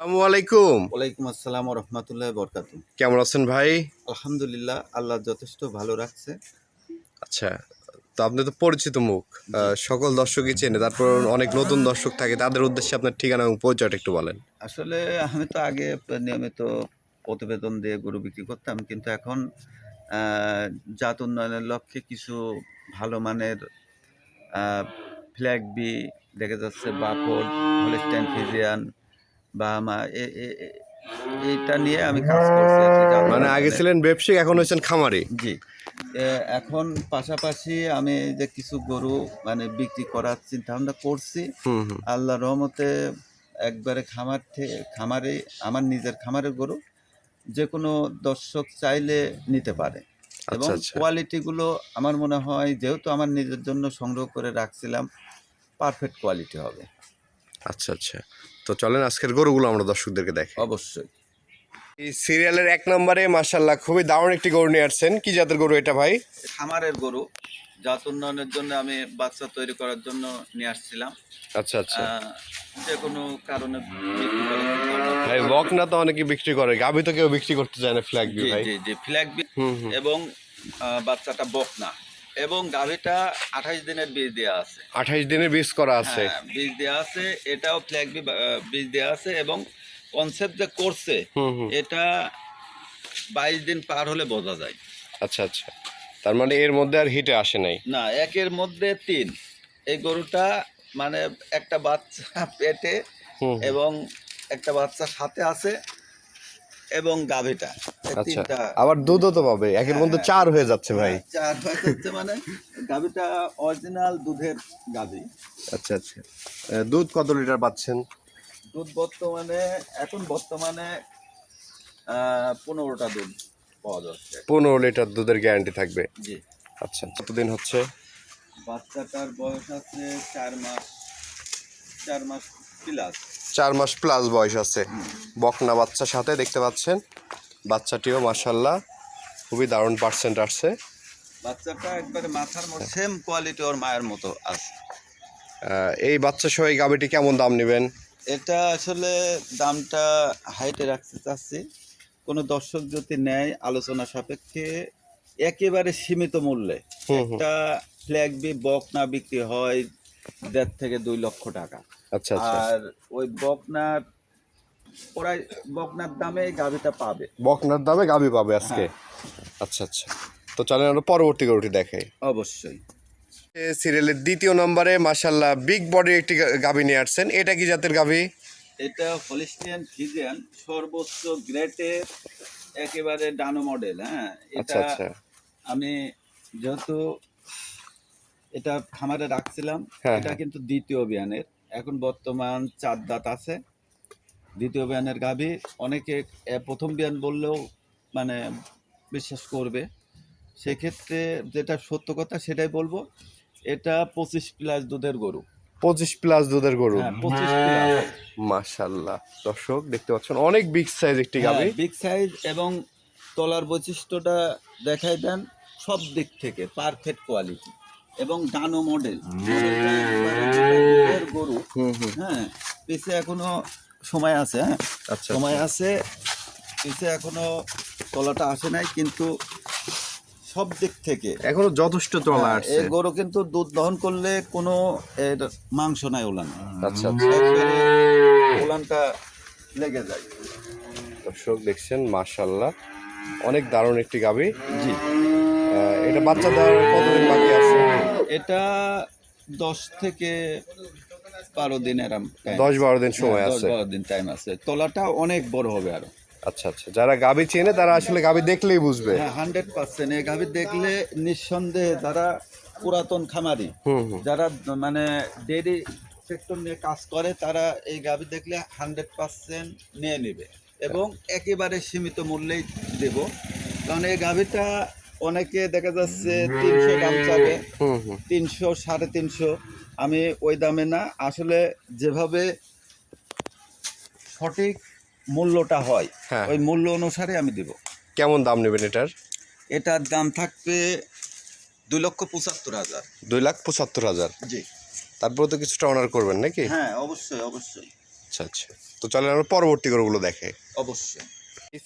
আসসালামু আলাইকুম। ওয়ালাইকুম আসসালাম রহমতুল্লাহ বরকাত কেমন আছেন ভাই? আলহামদুলিল্লাহ আল্লাহ যথেষ্ট ভালো রাখছে। আচ্ছা তো আপনি তো পরিচিত মুখ। সকল দর্শকই চেনে তারপর অনেক নতুন দর্শক থাকে তাদের উদ্দেশ্যে আপনার ঠিকানা এবং পরিচয়টা একটু বলেন। আসলে আমি তো আগে নিয়মিত প্রতিবেদন দিয়ে গরু বিক্রি করতাম কিন্তু এখন জাত উন্নয়নের লক্ষ্যে কিছু ভালো মানের ফ্ল্যাগ বি দেখা যাচ্ছে বাফল হলিস্টাইন ফিজিয়ান বা আমা এ- এ- এ- নিয়ে আমি কাজ করছি মানে আগে ছিলেন ব্যবসায়িক এখন হয়েছেন খামারি। জি। এখন পাশাপাশি আমি যে কিছু গরু মানে বিক্রি করার চিন্তা ভাবনা করছি আল্লাহ রহমতে একবারে খামার থেকে খামারে আমার নিজের খামারের গরু যে কোনো দর্শক চাইলে নিতে পারে। এবং আচ্ছা আচ্ছা। কোয়ালিটিগুলো আমার মনে হয় যেহেতু আমার নিজের জন্য সংগ্রহ করে রাখছিলাম পারফেক্ট কোয়ালিটি হবে। আচ্ছা আচ্ছা। তো চলেন আজকের গরুগুলো আমরা দর্শকদেরকে দেখে অবশ্যই। এই সিরিয়ালের এক নম্বরে মার্শাল্লাহ খুবই দারুণ একটি গরু নিয়ে আসছেন। কি জাতের গরু এটা ভাই? খামারের গরু। জাত উন্নয়নের জন্য আমি বাচ্চা তৈরি করার জন্য নিয়ে আসছিলাম। আচ্ছা আচ্ছা। যে কোনো কারণে বিক্রি ভাই বকনা তো অনেকে বিক্রি করে। গাভি তো কেউ বিক্রি করতে চায় না ফ্ল্যাগ বি জি ভাই। জি জি ফ্ল্যাগ এবং আহ, বাচ্চাটা বকনা। এবং গাভিটা আঠাশ দিনের বীজ দেওয়া আছে। আঠাইশ দিনের বীজ করা আছে। হ্যাঁ, বীজ দেওয়া আছে এটাও ফ্ল্যাগ বীজ দেওয়া আছে এবং কনসেপ্ট যে করছে এটা বাইশ দিন পার হলে বোঝা যায়। আচ্ছা আচ্ছা। তার মানে এর মধ্যে আর হিটে আসে নাই। না একের মধ্যে তিন। এই গরুটা মানে একটা বাচ্চা পেটে। এবং একটা বাচ্চা সাথে আছে। এবং গাভিটা আচ্ছা। আবার দুধও তো পাবে একের মধ্যে চার হয়ে যাচ্ছে ভাই। চার হয়ে যাচ্ছে মানে গাভিটা অরিজিনাল দুধের গাভি। আচ্ছা আচ্ছা। দুধ কত লিটার পাচ্ছেন? দুধ বর্তমানে এখন বর্তমানে পনেরোটা দুধ পাওয়া যাচ্ছে। পনেরো লিটার দুধের গ্যারান্টি থাকবে। জি। আচ্ছা কতদিন হচ্ছে? বাচ্চাটার বয়স আছে চার মাস চার মাস প্লাস চার মাস প্লাস বয়স আছে। বকনা বাচ্চার সাথে দেখতে পাচ্ছেন। বাচ্চাটিও মাসাল্লাহ খুবই দারুণ পার্সেন্ট আসছে। বাচ্চাটা একবারে মাথার মতো সেম কোয়ালিটি ওর মায়ের মতো আছে। এই বাচ্চা সহ এই গাবিটি কেমন দাম নেবেন? এটা আসলে দামটা হাইটে রাখতে চাচ্ছি। কোনো দর্শক যদি নেয় আলোচনা সাপেক্ষে একেবারে সীমিত মূল্যে একটা ফ্ল্যাগ বি বকনা বিক্রি হয় দেড় থেকে দুই লক্ষ টাকা। আচ্ছা আচ্ছা। আর ওই বকনার প্রায় বকনার দামে গাভিটা পাবে। বকনার দামে গাবি পাবে আজকে? আচ্ছা আচ্ছা। তো চলেন আমরা পরবর্তী গরুটি দেখাই। অবশ্যই। সিরিয়ালের দ্বিতীয় নম্বরে মাসাল্লাহ বিগ বডির একটি গাভী নিয়ে আসছেন। এটা কি জাতের গাভী? এটা হলিস্টিয়ান ফিজিয়ান সর্বোচ্চ গ্রেটের একেবারে ডানো মডেল হ্যাঁ। আচ্ছা এটা আচ্ছা আমি যেহেতু এটা খামারে রাখছিলাম হ্যাঁ, এটা হ্যাঁ। কিন্তু দ্বিতীয় বিয়ানের এখন বর্তমান চার দাঁত আছে। দ্বিতীয় বিয়ানের গাভী অনেকে প্রথম বিয়ান বললেও মানে বিশ্বাস করবে। সেক্ষেত্রে যেটা সত্য কথা সেটাই বলব এটা পঁচিশ প্লাস দুধের গরু। পঁচিশ প্লাস দুধের গরু। হ্যাঁ পঁচিশ প্লাস। মাশাল্লাহ। দর্শক দেখতে পাচ্ছেন অনেক বিগ সাইজ একটি গাভী। বিগ সাইজ এবং তলার বৈশিষ্ট্যটা দেখাই দেন সব দিক থেকে পারফেক্ট কোয়ালিটি এবং ডানো মডেল গরু হুম হুম। হ্যাঁ পিছে এখনও সময় আছে হ্যাঁ? আচ্ছা সময় আছে পিছে এখনও তলাটা আসে নাই কিন্তু সব দিক থেকে এখনও যথেষ্ট চলা হ্যাঁ, আসছে। এই গরু কিন্তু দুধ দহন করলে কোনো এর মাংস নাই ওলান। আচ্ছা আচ্ছা। ওলানটা লেগে যায়। দর্শক দেখছেন মাশাল্লাহ অনেক দারুণ একটি গাভী। জি। এটা বাচ্চা দেওয়ার কতদিন বাকি আছে? এটা দশ থেকে বারো দিনের আম- time দশ বারো দিন সময় হ্যাঁ, আছে। বারো দিন টাইম আছে। তলাটা অনেক বড় হবে আরও। আচ্ছা আচ্ছা। যারা গাভী চেনে তারা আসলে গাভী দেখলেই বুঝবে। হ্যাঁ হান্ড্রেড পার্সেন্ট এই গাভী দেখলে নিঃসন্দেহে যারা পুরাতন খামারি যারা মানে ডেরি সেক্টর নিয়ে কাজ করে তারা এই গাভী দেখলে হান্ড্রেড পার্সেন্ট নিয়ে নেবে। এবং একেবারে সীমিত মূল্যেই দেব। কারণ এই গাভীটা অনেকে দেখা যাচ্ছে তিনশো দাম চাবে। তিনশো সাড়ে তিনশো। আমি ওই দামে না আসলে যেভাবে সঠিক মূল্যটা হয় হ্যাঁ। ওই মূল্য অনুসারে আমি দেব। কেমন দাম নেবেন এটার? এটার দাম থাকবে দুই লক্ষ পঁচাত্তর হাজার। দুই লাখ পঁচাত্তর হাজার? জি। তারপরে তো কিছুটা অনার করবেন নাকি? হ্যাঁ অবশ্যই অবশ্যই। আচ্ছা আচ্ছা। তো চলেন আমরা পরবর্তী গরুগুলো দেখে। অবশ্যই।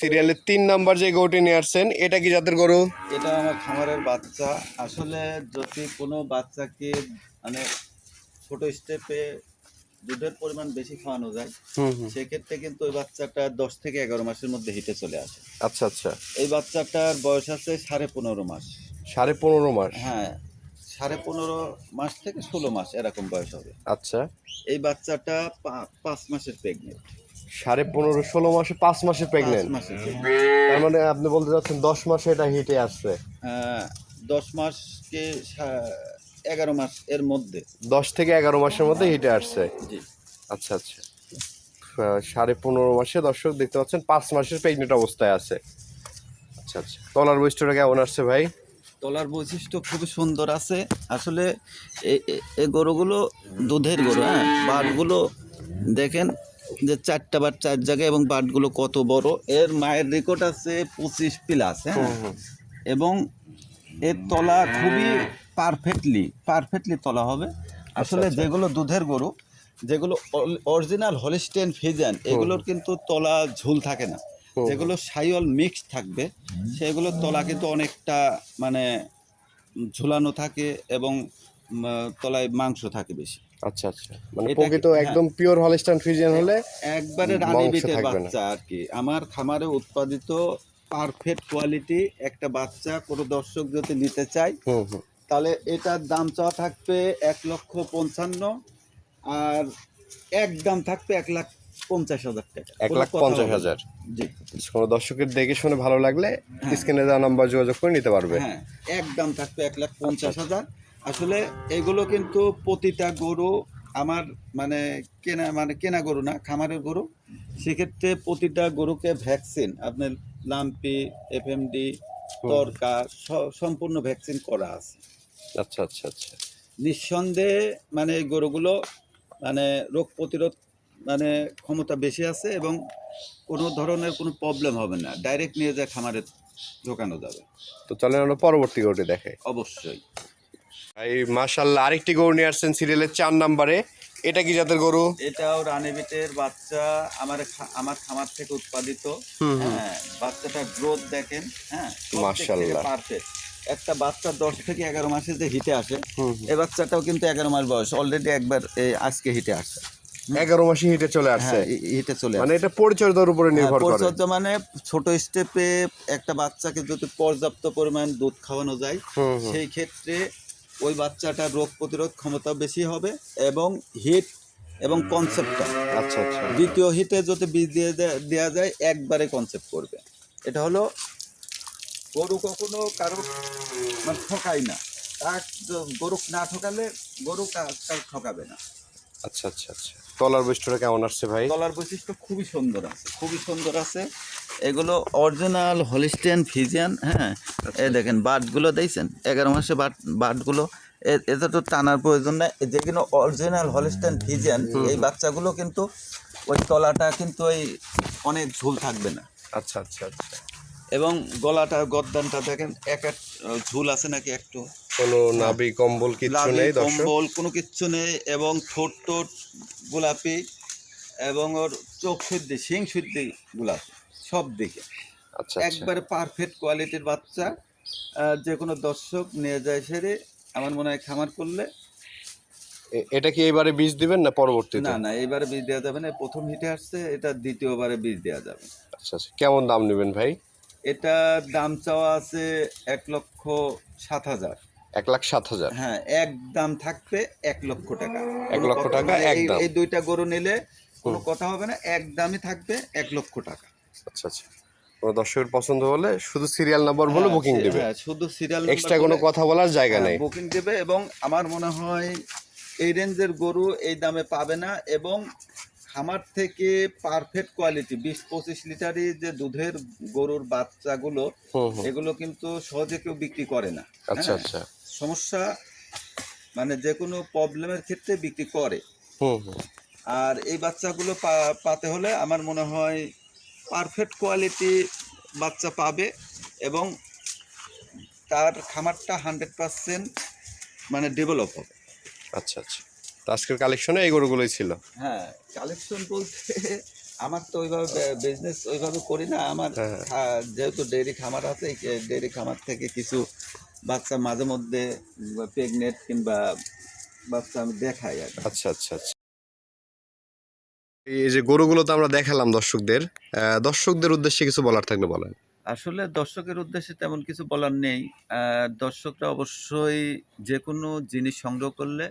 সিরিয়ালের তিন নাম্বার যে গরুটি নিয়ে আসছেন এটা কি জাতের গরু? এটা আমার খামারের বাচ্চা। আসলে যদি কোনো বাচ্চাকে মানে ছোট স্টেপে দুধের পরিমাণ বেশি খাওয়ানো যায় সেক্ষেত্রে কিন্তু ওই বাচ্চাটা দশ থেকে এগারো মাসের মধ্যে হিটে চলে আসে। আচ্ছা আচ্ছা। এই বাচ্চাটার বয়স আছে সাড়ে পনেরো মাস। সাড়ে পনেরো মাস? হ্যাঁ সাড়ে পনেরো মাস থেকে ষোলো মাস এরকম বয়স হবে। আচ্ছা। এই বাচ্চাটা পাঁচ মাসের প্রেগনেন্ট সাড়ে পনেরো ষোলো মাসে পাঁচ মাসে প্রেগনেন্ট। তার মানে আপনি বলতে চাচ্ছেন দশ মাসে এটা হিটে আসছে? আহ, দশ মাসকে এগারো মাস এর মধ্যে। দশ থেকে এগারো মাসের মধ্যে হিটে আসছে? আচ্ছা আচ্ছা। সাড়ে পনেরো মাসে দর্শক দেখতে পাচ্ছেন পাঁচ মাসের প্রেগনেন্ট অবস্থায় আছে। আচ্ছা আচ্ছা। তলার বৈশিষ্ট্যটা কেমন আসছে ভাই? তলার বৈশিষ্ট্য খুবই সুন্দর আছে। আসলে এই গরুগুলো দুধের গরু হ্যাঁ? বাটগুলো দেখেন যে চারটা বাট চার জায়গায় এবং বাটগুলো কত বড়। এর মায়ের রেকর্ড আছে পঁচিশ প্লাস হ্যাঁ? এবং এর তলা খুবই পারফেক্টলি পারফেক্টলি তলা হবে। আসলে আচ্ছা। যেগুলো দুধের গরু যেগুলো অরিজিনাল হলিস্টেন ফিজান এগুলোর কিন্তু তলা ঝুল থাকে না। যেগুলো সাইওয়াল মিক্স থাকবে সেগুলোর তলা কিন্তু অনেকটা মানে ঝুলানো থাকে এবং তলায় মাংস থাকে বেশি। আচ্ছা আচ্ছা। মানে প্রকৃত হ্যাঁ। একদম পিওর হলস্টাইন ফ্রিজিয়ান হলে একবারে রানী বিটের বাচ্চা আর কি। আমার খামারে উৎপাদিত পারফেক্ট কোয়ালিটি একটা বাচ্চা কোনো দর্শক যদি নিতে চায় হুম তাহলে এটার দাম চাওয়া থাকবে এক লক্ষ পঞ্চান্ন আর এক দাম থাকবে এক লাখ পঞ্চাশ হাজার টাকা। এক লাখ পঞ্চাশ হাজার। জি। কোনো দর্শকের দেখে শুনে ভালো লাগলে স্ক্রিনে দেওয়া নাম্বার যোগাযোগ করে নিতে পারবে। হ্যাঁ এক দাম থাকবে এক লাখ পঞ্চাশ হাজার। আসলে এগুলো কিন্তু প্রতিটা গরু আমার মানে কেনা মানে কেনা গরু না খামারের গরু। সেক্ষেত্রে প্রতিটা গরুকে ভ্যাকসিন আপনার লাম্পি এফএমডি তরকা স- সম্পূর্ণ ভ্যাকসিন করা আছে। আচ্ছা আচ্ছা আচ্ছা। নিঃসন্দেহে মানে এই গরুগুলো মানে রোগ প্রতিরোধ মানে ক্ষমতা বেশি আছে এবং কোনো ধরনের কোনো প্রবলেম হবে না ডাইরেক্ট নিয়ে যায় খামারে ঢোকানো যাবে। তো চলেন আমরা পরবর্তী গরুটি দেখে অবশ্যই। এই মাশাল্লাহ আরেকটি গরু নিয়ে আসছেন সিরিয়ালের চার নাম্বারে। এটা কি জাতের গরু? এটাও রানীবিটের বাচ্চা আমার আমার খামার থেকে উৎপাদিত। হ্যাঁ বাচ্চাটার গ্রোথ দেখেন হ্যাঁ মাশাআল্লাহ। পারফেক্ট একটা বাচ্চা দশ থেকে এগারো মাসে যে হিটে আসে। এই বাচ্চাটাও কিন্তু এগারো মাস বয়স। অলরেডি একবার আজকে হিটে আসছে। এগারো মাসে হিটে চলে আসছে? হ্যাঁ হিটে চলে মানে এটা পরিচর্যার উপরে হ্যাঁ, নির্ভর করে। পরিচর্যা মানে ছোট স্টেপে একটা বাচ্চাকে যদি পর্যাপ্ত পরিমাণ দুধ খাওয়ানো যায়। সেই ক্ষেত্রে ওই বাচ্চাটার রোগ প্রতিরোধ ক্ষমতা বেশি হবে এবং হিট এবং কনসেপ্টটা আচ্ছা আচ্ছা। দ্বিতীয় হিটে যদি বীজ দিয়ে দেওয়া যায় একবারে কনসেপ্ট করবে। এটা হলো গরু কখনো কারও মানে ঠকায় না। তার গরু না ঠকালে গরু কার ঠকাবে না। আচ্ছা আচ্ছা আচ্ছা। তলার বৈশিষ্ট্যটা কেমন আসছে ভাই? তলার বৈশিষ্ট্য খুবই সুন্দর আছে খুবই সুন্দর আছে। এগুলো অরিজিনাল হলিস্টেন ফিজিয়ান হ্যাঁ? এ দেখেন বাটগুলো দেখছেন? এগারো মাসে বাট বাটগুলো এ- এতে তো টানার প্রয়োজন নেই। যেগুলো অরিজিনাল হলিস্টেন ফিজিয়ান এই বাচ্চাগুলো কিন্তু ওই তলাটা কিন্তু ওই অনেক ঝুল থাকবে না। আচ্ছা আচ্ছা আচ্ছা। এবং গলাটা গদ্দানটা দেখেন এক এক ঝুল আছে নাকি একটু? কোনো নাভি কম্বল কিচ্ছু লাভি, নেই দর্শক? কম্বল কোনো কিচ্ছু নেই এবং ঠোঁট টোট গোলাপি এবং ওর চোখ শুদ্ধি শিং শুদ্ধি গোলাপি সব দিকে আচ্ছা আচ্ছা। একবারে পারফেক্ট কোয়ালিটির বাচ্চা যে কোনো দর্শক নিয়ে যায় সেরে আমার মনে হয় খামার করলে। এটা কি এবারে বীজ দিবেন না পরবর্তীতে? না না এবারে বীজ দেওয়া যাবে না প্রথম হিটে আসছে এটা দ্বিতীয়বারে বীজ দেওয়া যাবে। আচ্ছা আচ্ছা। কেমন দাম নেবেন ভাই? এটা দাম চাওয়া আছে এক লক্ষ সাত হাজার। এক লাখ সাত হাজার? হ্যাঁ এক দাম থাকবে এক লক্ষ টাকা। এক লক্ষ টাকা, এই- দুইটা গরু নিলে কোনো কথা হবে না এক দামই থাকবে এক লক্ষ টাকা। আচ্ছা আচ্ছা। কোনো দর্শকের পছন্দ হলে শুধু সিরিয়াল নাম্বার বলে বুকিং হ্যাঁ, দিবে। হ্যাঁ, শুধু সিরিয়াল এক্সট্রা কোনো কথা বলার জায়গা নেই। বুকিং দেবে এবং আমার মনে হয় এই রেঞ্জের গরু এই দামে পাবে না এবং খামার থেকে পারফেক্ট কোয়ালিটি বিশ পঁচিশ লিটারই যে দুধের গরুর বাচ্চাগুলো এগুলো কিন্তু সহজে কেউ বিক্রি করে না। আচ্ছা হ্যাঁ, আচ্ছা। সমস্যা মানে যে কোনো প্রবলেমের ক্ষেত্রে বিক্রি করে। আর এই বাচ্চাগুলো পাতে হলে আমার মনে হয় পারফেক্ট কোয়ালিটি বাচ্চা পাবে এবং তার খামারটা হান্ড্রেড পারসেন্ট মানে ডেভেলপ হবে। আচ্ছা আচ্ছা। তো আজকের কালেকশনে এই গরুগুলোই ছিল। হ্যাঁ কালেকশন বলতে আমার তো ওইভাবে বিজনেস ওইভাবে করি না। আমার হ্যাঁ। যেহেতু ডেয়ারি খামার আছে ডেয়ারি খামার থেকে কিছু বাচ্চা মাঝে মধ্যে প্রেগনেন্ট কিংবা বাচ্চা আমি দেখাই আর আচ্ছা আচ্ছা আচ্ছা। এই যে গরুগুলো তো আমরা দেখালাম দর্শকদের দর্শকদের উদ্দেশ্যে কিছু বলার থাকলে বলেন। আসলে দর্শকের উদ্দেশ্যে তেমন কিছু বলার নেই। আহ, দর্শকরা অবশ্যই যে কোনো জিনিস সংগ্রহ করলে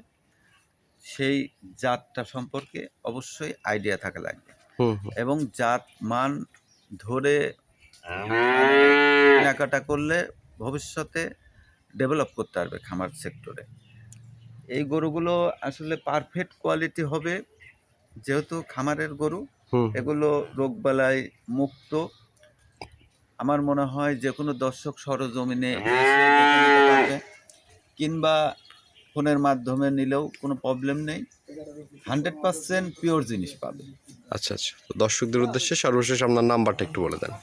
সেই জাতটা সম্পর্কে অবশ্যই আইডিয়া থাকা লাগবে। এবং জাত মান ধরে কেনাকাটা করলে ভবিষ্যতে ডেভেলপ করতে পারবে খামার সেক্টরে এই গরুগুলো আসলে পারফেক্ট কোয়ালিটি হবে যেহেতু খামারের গরু। এগুলো রোগবালাই মুক্ত। আমার মনে হয় যে কোনো দর্শক সরজমিনে কিংবা ফোনের মাধ্যমে নিলেও কোনো প্রবলেম নেই। হান্ড্রেড পার্সেন্ট পিওর জিনিস পাবে। আচ্ছা আচ্ছা। দর্শকদের উদ্দেশ্যে সর্বশেষ আপনার নাম্বারটা একটু বলে দেন।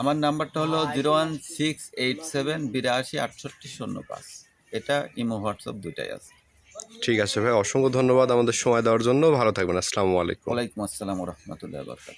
আমার নাম্বারটা হলো zero one six eight seven বিরাশি আটষট্টি শূন্য পাঁচ। এটা ইমো হোয়াটসঅ্যাপ দুইটাই আছে। ঠিক আছে ভাই অসংখ্য ধন্যবাদ আমাদের সময় দেওয়ার জন্য। ভালো থাকবেন। আসসালামু আলাইকুম। ওয়ালাইকুম আসসালাম রহমতুল্লাহ বরকাত